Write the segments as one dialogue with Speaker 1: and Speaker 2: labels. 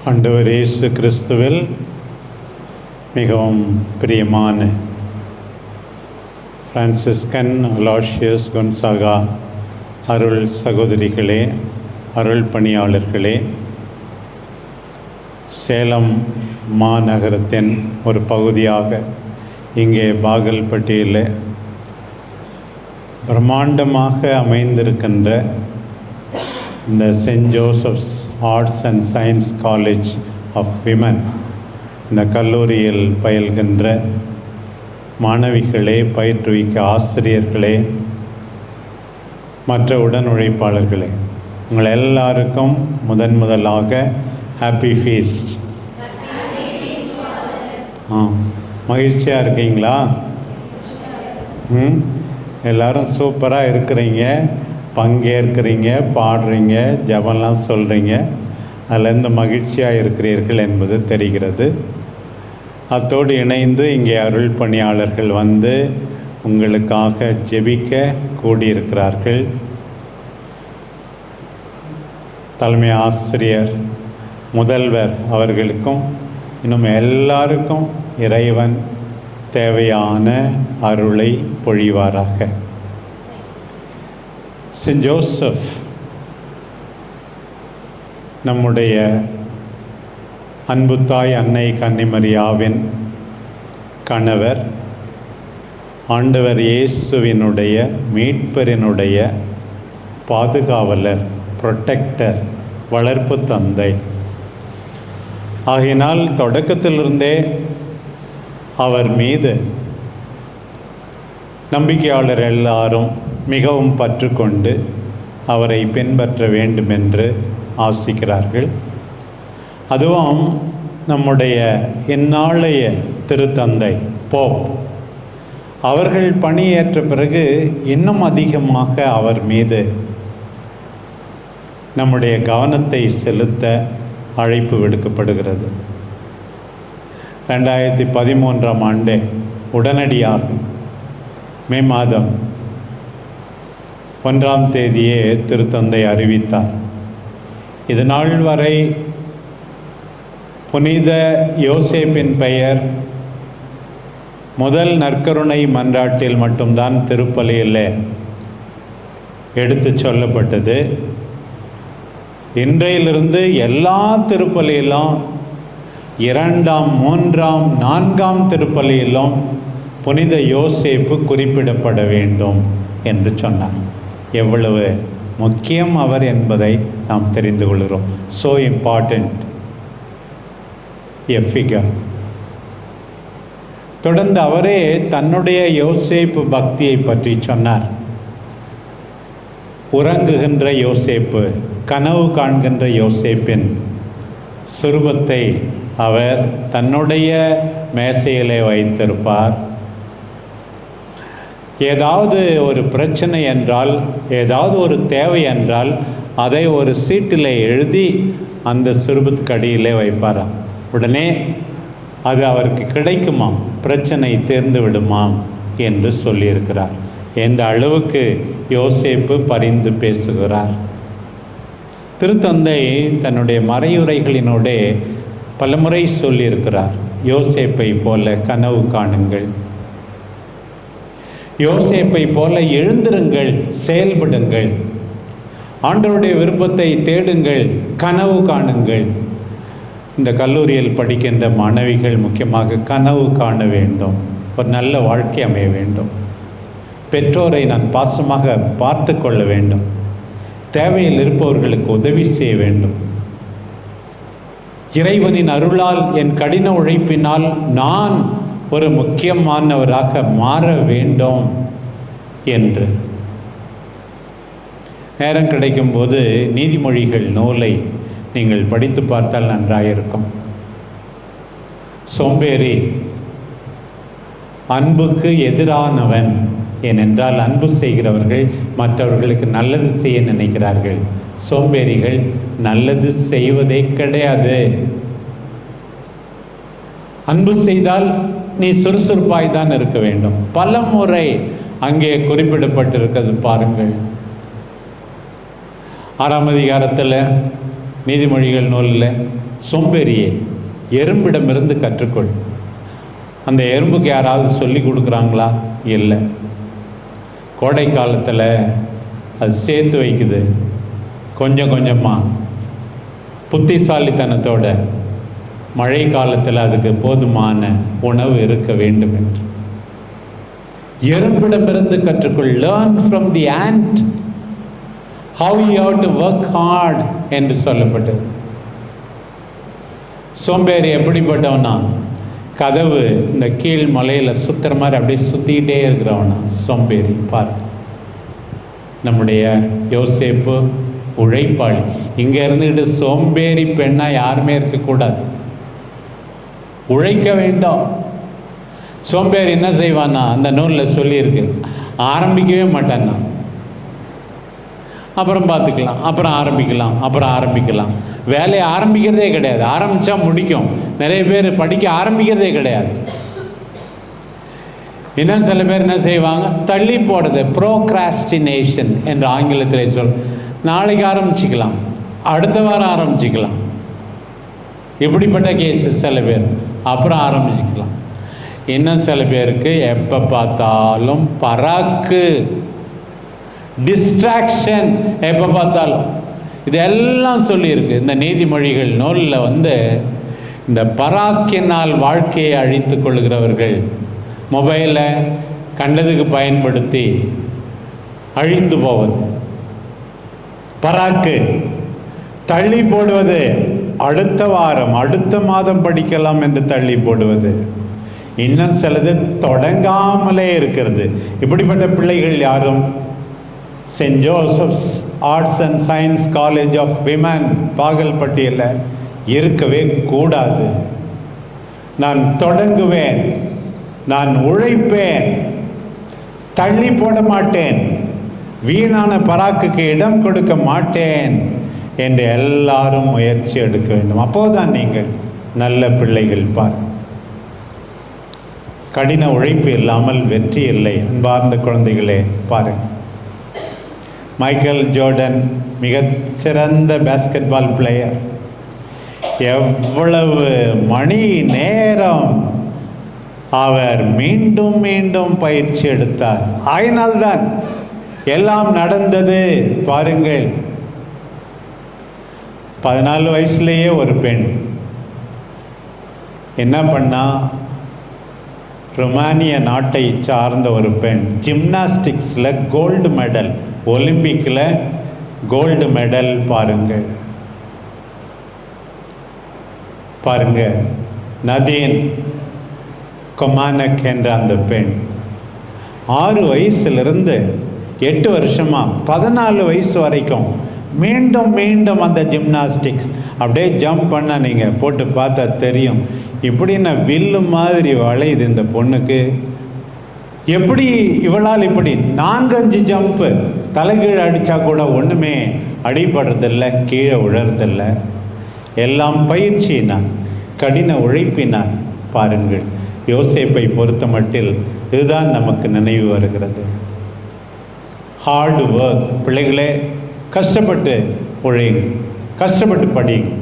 Speaker 1: ஆண்டவர் இயேசு கிறிஸ்துவில் மிகவும் பிரியமான பிரான்சிஸ்கன் அலாஷியஸ் கொன்சாகா அருள் சகோதரிகளே அருள் பணியாளர்களே சேலம் மாநகரத்தின் ஒரு பகுதியாக இங்கே பாகல்பட்டியில் பிரம்மாண்டமாக அமைந்திருக்கின்ற இந்த saint Joseph's arts and science college of women இந்த கல்லூரியில் பயில்கின்ற மாணவிகளே பயிற்றுவிக்க ஆசிரியர்களே மற்ற உடன் உழைப்பாளர்களே உங்கள் எல்லாருக்கும் முதன் முதலாக ஹாப்பி ஃபீஸ்ட் ஆ மகிழ்ச்சியாக இருக்கீங்களா? ம் எல்லாரும் சூப்பராக இருக்கிறீங்க. பங்கேற்கிறீங்க பாடுறீங்க ஜபம்லாம் சொல்கிறீங்க அதிலேருந்து மகிழ்ச்சியாக இருக்கிறீர்கள் என்பது தெரிகிறது. அத்தோடு இணைந்து இங்கே அருள் பணியாளர்கள் வந்து உங்களுக்காக ஜெபிக்க கூடியிருக்கிறார்கள். தலைமை ஆசிரியர் முதல்வர் அவர்களுக்கும் இன்னும் எல்லாருக்கும் இறைவன் தேவையான அருளை பொழிவாராக. சென்ட் ஜோசப் நம்முடைய அன்பு தாய் அன்னை கன்னிமரியாவின் கணவர் ஆண்டவர் இயேசுவினுடைய மீட்பரினுடைய பாதுகாவலர் புரொட்டக்டர் வளர்ப்பு தந்தை. ஆகையினால் தொடக்கத்திலிருந்தே அவர் மீது நம்பிக்கையாளர் எல்லாரும் மிகவும் பற்றுக்கொண்டு அவரை பின்பற்ற வேண்டுமென்று ஆசிக்கிறார்கள். அதுவும் நம்முடைய இந்நாளைய திருத்தந்தை போப் அவர்கள் பணியேற்ற பிறகு இன்னும் அதிகமாக அவர் மீது நம்முடைய கவனத்தை செலுத்த அழைப்பு விடுக்கப்படுகிறது. ரெண்டாயிரத்தி பதிமூன்றாம் ஆண்டு உடனடியாக மே மாதம் ஒன்றாம் தேதியே திருத்தந்தை அறிவித்தார். இதனால் வரை புனித யோசேப்பின் பெயர் முதல் நற்கருணை மன்றாட்டில் மட்டும்தான் திருப்பலியில் எடுத்து சொல்லப்பட்டது. இன்றையிலிருந்து எல்லா திருப்பலியிலும் இரண்டாம் மூன்றாம் நான்காம் திருப்பலியிலும் புனித யோசேப்பு குறிப்பிடப்பட வேண்டும் என்று சொன்னார். எவ்வளவு முக்கியம் அவர் என்பதை நாம் தெரிந்து கொள்கிறோம். ஸோ இம்பார்ட்டண்ட் எ ஃபிகர் தொடர்ந்து அவரே தன்னுடைய யோசேப்பு பக்தியை பற்றி சொன்னார். உறங்குகின்ற யோசேப்பு கனவு காண்கின்ற யோசேப்பின் சுரூபத்தை அவர் தன்னுடைய மேசையிலே வைத்திருப்பார். ஏதாவது ஒரு பிரச்சனை என்றால் ஏதாவது ஒரு தேவை என்றால் அதை ஒரு சீட்டில் எழுதி அந்த சுரூபத்துக்கு அடியிலே வைப்பாராம். உடனே அது அவருக்கு கிடைக்குமாம் பிரச்சனை தேர்ந்து விடுமாம் என்று சொல்லியிருக்கிறார். எந்த அளவுக்கு யோசேப்பு பரிந்து பேசுகிறார். திருத்தந்தை தன்னுடைய மறையுரைகளினோடே பலமுறை சொல்லியிருக்கிறார் யோசேப்பை போல கனவு காணுங்கள். யோசேப்பை போல எழுந்திருங்கள் செயல்படுங்கள். ஆண்டவருடைய விருப்பத்தை தேடுங்கள் கனவு காணுங்கள். இந்த கல்லூரியில் படிக்கின்ற மாணவிகள் முக்கியமாக கனவு காண வேண்டும். ஒரு நல்ல வாழ்க்கை அமைய வேண்டும். பெற்றோரை நான் பாசமாக பார்த்து கொள்ள வேண்டும். தேவையில் இருப்பவர்களுக்கு உதவி செய்ய வேண்டும். இறைவனின் அருளால் என் கடின உழைப்பினால் நான் ஒரு முக்கியமானவராக மாற வேண்டும் என்று. நேரம் கிடைக்கும்போது நீதிமொழிகள் நூலை நீங்கள் படித்து பார்த்தால் நன்றாயிருக்கும். சோம்பேறி அன்புக்கு எதிரானவன் ஏனென்றால் அன்பு செய்கிறவர்கள் மற்றவர்களுக்கு நல்லது செய்ய நினைக்கிறார்கள். சோம்பேறிகள் நல்லது செய்வதே கிடையாது. அன்பு செய்தால் நீ சுறுசுறுப்பாய் தான் இருக்க வேண்டும். பல முறை அங்கே குறிப்பிடப்பட்டிருக்கிறது பாருங்கள். ஆறாம் அதிகாரத்தில் நீதிமொழிகள் நூலில் சோம்பேறியே எறும்பிடமிருந்து கற்றுக்கொள். அந்த எறும்புக்கு யாராவது சொல்லி கொடுக்குறாங்களா? இல்லை. கோடை காலத்தில் அது சேர்த்து வைக்குது. கொஞ்சம் கொஞ்சமாக புத்திசாலித்தனத்தோட மழை காலத்தில் அதுக்கு போதுமான உணவு இருக்க வேண்டும் என்று. எறும்பிடமிருந்து கற்றுக்கொள் learn from the ant how you have to work hard என்று சொல்லப்பட்டது. சோம்பேறி எப்படிப்பட்டவனா? கதவு இந்த கீழ் மலையில் சுத்துற மாதிரி அப்படியே சுற்றிக்கிட்டே இருக்கிறவனா? சோம்பேறி பாரு. நம்முடைய யோசேப்பு உழைப்பாளி. இங்கே இருந்துக்கிட்டு சோம்பேறி பெண்ணாக யாருமே இருக்கக்கூடாது. உழைக்க வேண்டும். சோம்பேறி என்ன செய்வான்னா அந்த நூலில் சொல்லியிருக்கு ஆரம்பிக்கவே மாட்டான்னா அப்புறம் பார்த்துக்கலாம் அப்புறம் ஆரம்பிக்கலாம் அப்புறம் ஆரம்பிக்கலாம். வேலையை ஆரம்பிக்கிறதே கிடையாது. ஆரம்பித்தா முடிக்கும். நிறைய பேர் படிக்க ஆரம்பிக்கிறதே கிடையாது. இன்னும் சில பேர் என்ன செய்வாங்க தள்ளி போடுறது. ப்ரோக்ராஸ்டினேஷன் என்று ஆங்கிலத்தில் சொல் நாளைக்கு ஆரம்பிச்சுக்கலாம் அடுத்த வாரம் ஆரம்பிச்சுக்கலாம். இப்படிப்பட்ட கேஸ் சில பேர். அப்புறம் ஆரம்பிச்சுக்கலாம். இன்னும் சில பேருக்கு எப்போ பார்த்தாலும் பராக்கு டிஸ்ட்ராக்ஷன் எப்போ பார்த்தாலும். இதெல்லாம் சொல்லியிருக்கு. இந்த நீதிமொழிகள் நூலில் வந்து இந்த பராக்கினால் வாழ்க்கையை அழித்து கொள்கிறவர்கள் மொபைலை கண்டதுக்கு பயன்படுத்தி அழிந்து போவது. பராக்கு தள்ளி போடுவது. அடுத்த வாரம் அடுத்த மாதம் படிக்கலாம் என்று தள்ளி போடுவது. இன்னும் சிலது தொடங்காமலே இருக்கிறது. இப்படிப்பட்ட பிள்ளைகள் யாரும்? Saint Joseph's arts and science college of women பாகல்பட்டியில் இருக்கவே கூடாது. நான் தொடங்குவேன் நான் உழைப்பேன் தள்ளி போட மாட்டேன் வீணான பராக்குக்கு இடம் கொடுக்க மாட்டேன். என்று எல்லாரும் முயற்சி எடுக்க வேண்டும். அப்போதுதான் நீங்கள் நல்ல பிள்ளைகள் பார். கடின உழைப்பு இல்லாமல் வெற்றி இல்லை. அன்பார்ந்த குழந்தைகளே பாருங்கள். மைக்கேல் ஜோர்டன் மிக சிறந்த பாஸ்கெட்பால் பிளேயர் எவ்வளவு மணி நேரம் அவர் மீண்டும் மீண்டும் பயிற்சி எடுத்தார். ஆயினால்தான் எல்லாம் நடந்தது. பாருங்கள். பதினாலு வயசுலேயே ஒரு பெண். என்ன பண்ணா? ருமானிய நாட்டை சார்ந்த ஒரு பெண். ஜிம்னாஸ்டிக்ஸில் கோல்டு மெடல் ஒலிம்பிக்கில் கோல்டு மெடல் பாருங்கள் பாருங்க. நதீன் கொமானக் என்ற அந்த பெண். ஆறு வயசுலேருந்து எட்டு வருஷமாக பதினாலு வயசு வரைக்கும் மீண்டும் மீண்டும் அந்த ஜிம்னாஸ்டிக்ஸ் அப்படியே ஜம்ப் பண்ண நீங்கள் போட்டு பார்த்தா தெரியும். இப்படி நான் வில்லு மாதிரி வளையுது இந்த பொண்ணுக்கு. எப்படி இவளால் இப்படி நான்கஞ்சு ஜம்ப்பு தலைகீழ் அடித்தா கூட ஒன்றுமே அடிபடுறதில்ல கீழே உழறதில்லை. எல்லாம் பயிற்சியினால் கடின உழைப்பினால் பாருங்கள். யோசேப்பை பொறுத்த மட்டில் இதுதான் நமக்கு நினைவு வருகிறது. ஹார்டு ஒர்க் பிள்ளைகளே கஷ்டப்பட்டு உழையுங்க கஷ்டப்பட்டு படியுங்க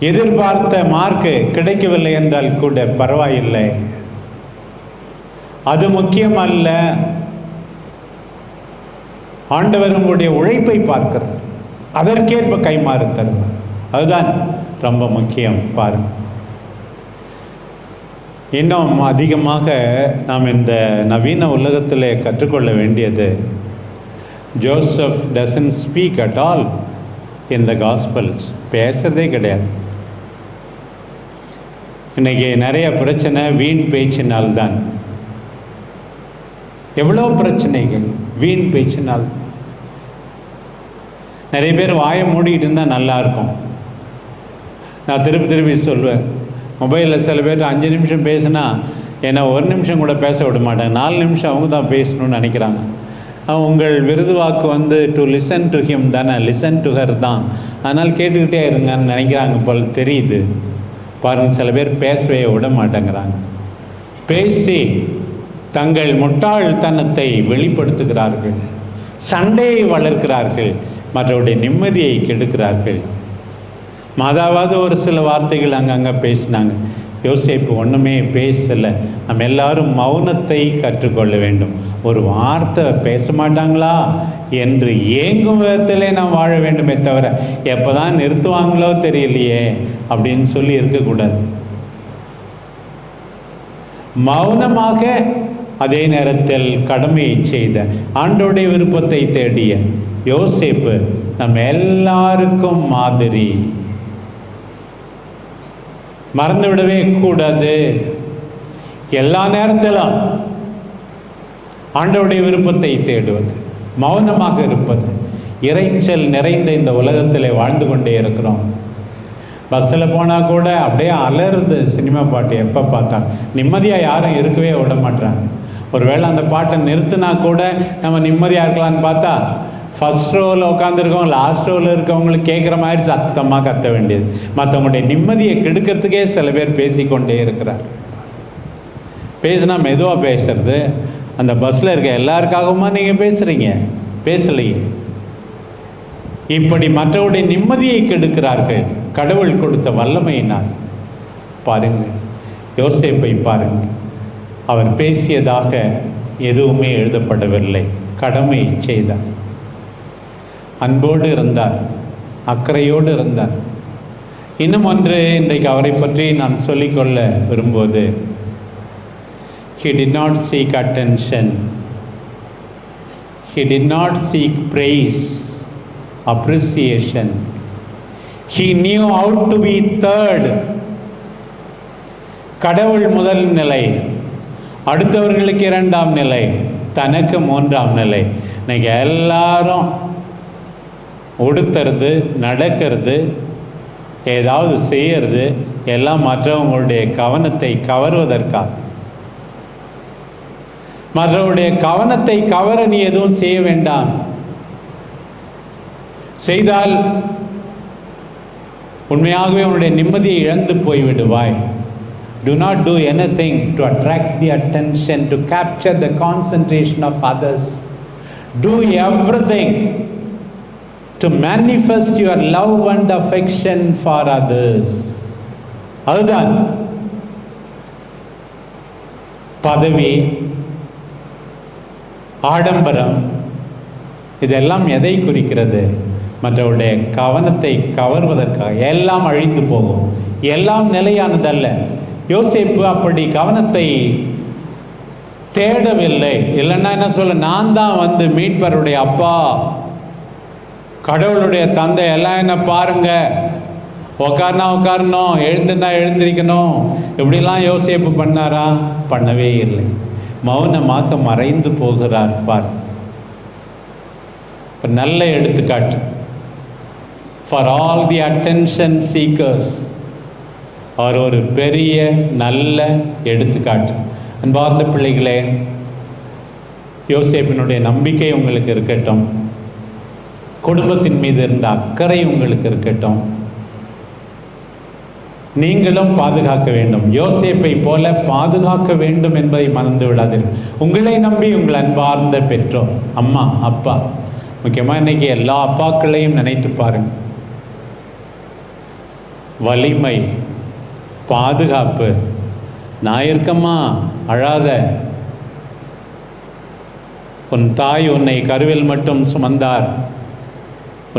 Speaker 1: எதிர்பார்த்த மார்க்கு கிடைக்கவில்லை என்றால் கூட பரவாயில்லை. அது முக்கியமல்ல. அல்ல ஆண்டவர் உங்களுடைய உழைப்பை பார்க்கிறார். அதற்கேற்ப கைமாறு தருவார் அதுதான் ரொம்ப முக்கியம் பாருங்க. இன்னும் அதிகமாக நாம் இந்த நவீன உலகத்தில் கற்றுக்கொள்ள வேண்டியது Joseph doesn't speak at all in the gospels பேசுறதே கிடையாது. இன்னைக்கு நிறைய பிரச்சனை வீண் பேச்சினால்தான். எவ்வளோ பிரச்சனைகள் வீண் பேச்சினால்? நிறைய பேர் வாயை மூடிக்கிட்டு இருந்தால் நல்லா இருக்கும். நான் திருப்பி திருப்பி சொல்லுவேன் மொபைலில் சில பேர் அஞ்சு நிமிஷம் பேசுனா என்னை ஒரு நிமிஷம் கூட பேச விட மாட்டேன் நாலு நிமிஷம் அவங்க தான் பேசணும்னு நினைக்கிறாங்க. உங்கள் விருது வாக்கு வந்து டு லிசன் டு ஹிம் தானே லிசன் டு ஹர் தான். அதனால் கேட்டுக்கிட்டே இருங்கன்னு நினைக்கிறாங்க போல் தெரியுது. பாருங்கள் சில பேர் பேசவே விட மாட்டேங்கிறாங்க. பேசி தங்கள் முட்டாள்தனத்தை வெளிப்படுத்துகிறார்கள். சண்டையை வளர்க்கிறார்கள். மற்றவருடைய நிம்மதியை கெடுக்கிறார்கள். மாதாவாவது ஒரு சில வார்த்தைகள் அங்கங்கே பேசினாங்க. யோசிப்பு ஒன்றுமே பேசலை. நம்ம எல்லாரும் மௌனத்தை கற்றுக்கொள்ள வேண்டும். ஒரு வார்த்தை பேச மாட்டாங்களா? என்று ஏங்கும் விதத்திலே நாம் வாழ வேண்டுமே தவிர எப்போ தான் நிறுத்துவாங்களோ தெரியலையே அப்படின்னு சொல்லி இருக்கக்கூடாது. மௌனமாக அதே நேரத்தில் கடமையை செய்த ஆண்டோடைய விருப்பத்தை தேடிய யோசேப்பு நம்ம எல்லாருக்கும் மாதிரி. மறந்து விடவே கூடாது. எல்லா நேரத்திலும் ஆண்டவுடைய விருப்பத்தை தேடுவது மௌனமாக இருப்பது இறைச்சல் நிறைந்த இந்த உலகத்தில் வாழ்ந்து கொண்டே இருக்கிறோம். பஸ்ஸில் போனால் கூட அப்படியே அலறுது சினிமா பாட்டு எப்போ பார்த்தா நிம்மதியாக யாரும் இருக்கவே விட மாட்டாங்க ஒருவேளை அந்த பாட்டை நிறுத்தினா கூட நம்ம நிம்மதியாக இருக்கலாம்னு பார்த்தா ஃபஸ்ட் ரோவில் உட்காந்துருக்கோம் லாஸ்ட் ரோவில் இருக்கவங்களுக்கு கேட்குற மாதிரி சத்தமாக கத்த வேண்டியது. மற்றவங்களுடைய நிம்மதியை கெடுக்கிறதுக்கே சில பேர் பேசிக்கொண்டே இருக்கிறார். பேசினா மெதுவாக பேசுறது. அந்த பஸ்ஸில் இருக்க எல்லாருக்காகவுமா நீங்கள் பேசுகிறீங்க பேசலையே. இப்படி மற்றவருடைய நிம்மதியை கெடுக்கிறார்கள். கடவுள் கொடுத்த வல்லமையினால். பாருங்கள் யோசிப்பை பாருங்கள் அவர் பேசியதாக எதுவுமே எழுதப்படவில்லை. கடமை செய்தார். அன்போடு இருந்தார் அக்கறையோடு இருந்தார். இன்னும் ஒன்று இன்றைக்கு அவரை பற்றி நான் சொல்லிக்கொள்ள விரும்புவது he did not seek attention he did not seek praise appreciation he knew how to be third கடவுள் முதல் நிலை அடுத்தவர்களுக்கு இரண்டாம் நிலை தனக்கு மூன்றாம் நிலை. இன்னைக்கு எல்லாரும் உடுத்துறது நடக்கிறது ஏதாவது செய்யறது எல்லாம் மற்றவங்களுடைய கவனத்தை கவர்வதற்காக. மற்றவருடைய கவனத்தை கவர நீ எதுவும் செய்ய வேண்டாம். செய்தால் உண்மையாகவே உன்னுடைய நிம்மதியை இழந்து போய்விடுவாய். To not do anything to attract the attention to capture the concentration of others do everything to manifest your love and affection for others அதுதான் பதவி ஆடம்பரம் இதெல்லாம் எதை குறிக்கிறது? மற்றவருடைய கவனத்தை கவர்வதற்காக எல்லாம் அழிந்து போகும். எல்லாம் நிலையானதல்ல. யோசிப்பு அப்படி கவனத்தை தேடவில்லை. இல்லைன்னா என்ன சொல்ல நான் தான் வந்து மீட்பருடைய அப்பா. கடவுளுடைய தந்தை எல்லாம் என்ன பாருங்க. உக்காருனா உட்காரணும் எழுந்துனா எழுந்திருக்கணும். இப்படிலாம் யோசிப்பு பண்ணாரா? பண்ணவே இல்லை. மௌனமாக மறைந்து போகிறார் பார். நல்ல எடுத்துக்காட்டு. For all the attention seekers அவர் ஒரு பெரிய நல்ல எடுத்துக்காட்டு. அன்பார்ந்த பிள்ளைகளே யோசேப்பினுடைய நம்பிக்கை உங்களுக்கு இருக்கட்டும். குடும்பத்தின் மீது இருந்த அக்கறை உங்களுக்கு இருக்கட்டும். நீங்களும் பாதுகாக்க வேண்டும். யோசேப்பை போல பாதுகாக்க வேண்டும் என்பதை மறந்து விடாதீர்கள். உங்களை நம்பி உங்கள் அன்பார்ந்த பெற்றோர் அம்மா அப்பா முக்கியமாக இன்னைக்கு எல்லா அப்பாக்களையும் நினைத்து பாருங்கள் வலிமை பாதுகாப்பு நான் இருக்கம்மா அழாத. உன் தாய் உன்னை கருவில் மட்டும் சுமந்தார்.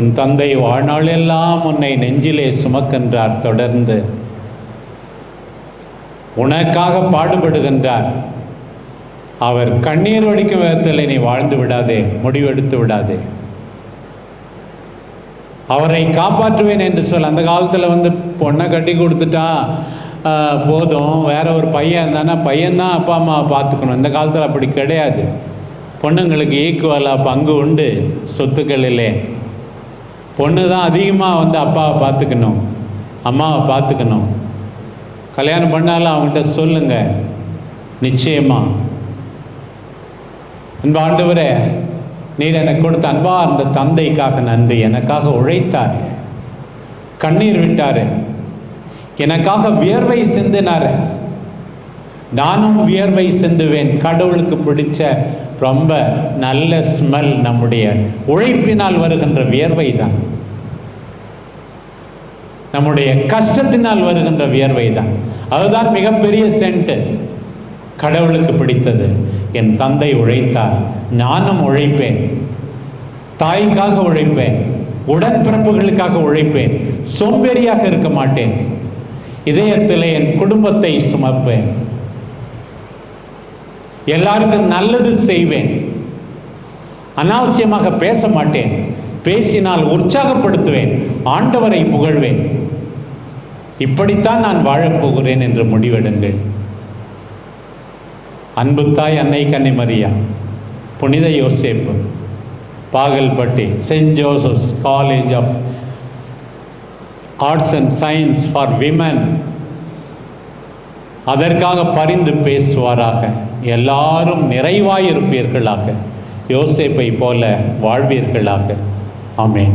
Speaker 1: உன் தந்தை வாழ்நாளெல்லாம் உன்னை நெஞ்சிலே சுமக்கின்றார் தொடர்ந்து. உனக்காக பாடுபடுகின்றார். அவர் கண்ணீர் வடிக்கும் விதத்தில் நீ வாழ்ந்து விடாதே முடிவெடுத்து விடாதே. அவரை காப்பாற்றுவேன் என்று சொல். அந்த காலத்தில் வந்து பொண்ணை கட்டி கொடுத்துட்டா போதும். வேற ஒரு பையன் இருந்தானா பையன்தான் அப்பா அம்மா பார்த்துக்கணும். இந்த காலத்தில் அப்படி கிடையாது. பொண்ணுங்களுக்கு ஈக்குவலாக பங்கு உண்டு சொத்துக்களிலே. பொண்ணு தான் அதிகமாக வந்து அப்பாவை பார்த்துக்கணும் அம்மாவை பார்த்துக்கணும். கல்யாணம் பண்ணாலும் அவங்கள்ட்ட சொல்லுங்கள் நிச்சயமாக அன்பு ஆண்டவரே நீர் எனக்கு கொடுத்த அன்பா அந்த தந்தைக்காக நன்றி. எனக்காக உழைத்தார் கண்ணீர் விட்டார். எனக்காக வியர்வை சிந்தினார். நானும் வியர்வை சிந்துவேன். கடவுளுக்கு பிடிச்ச ரொம்ப நல்ல ஸ்மெல் நம்முடைய உழைப்பினால் வருகின்ற வியர்வை தான். நம்முடைய கஷ்டத்தினால் வருகின்ற வியர்வை தான். அதுதான் மிகப்பெரிய சென்ட்டு கடவுளுக்கு பிடித்தது. என் தந்தை உழைத்தார். நானும் உழைப்பேன். தாய்க்காக உழைப்பேன். உடன்பிறப்புகளுக்காக உழைப்பேன். சோம்பேறியாக இருக்க மாட்டேன். இதயத்தில் என் குடும்பத்தை சுமப்பேன். எல்லாருக்கும் நல்லது செய்வேன். அனாவசியமாக பேச மாட்டேன். பேசினால் உற்சாகப்படுத்துவேன். ஆண்டவரை புகழ்வேன். இப்படித்தான் நான் வாழப்போகிறேன் என்று முடிவெடுங்கள். அன்பு தாய் அன்னை கன்னிமரியா புனித யோசேப்பு Pagalpatti saint Joseph's college of arts and science for women அதற்காக பரிந்து பேசுவாராக. எல்லாரும் நிறைவாயிருப்பீர்களாக. யோசேப்பை போல வாழ்வீர்களாக. ஆமேன்.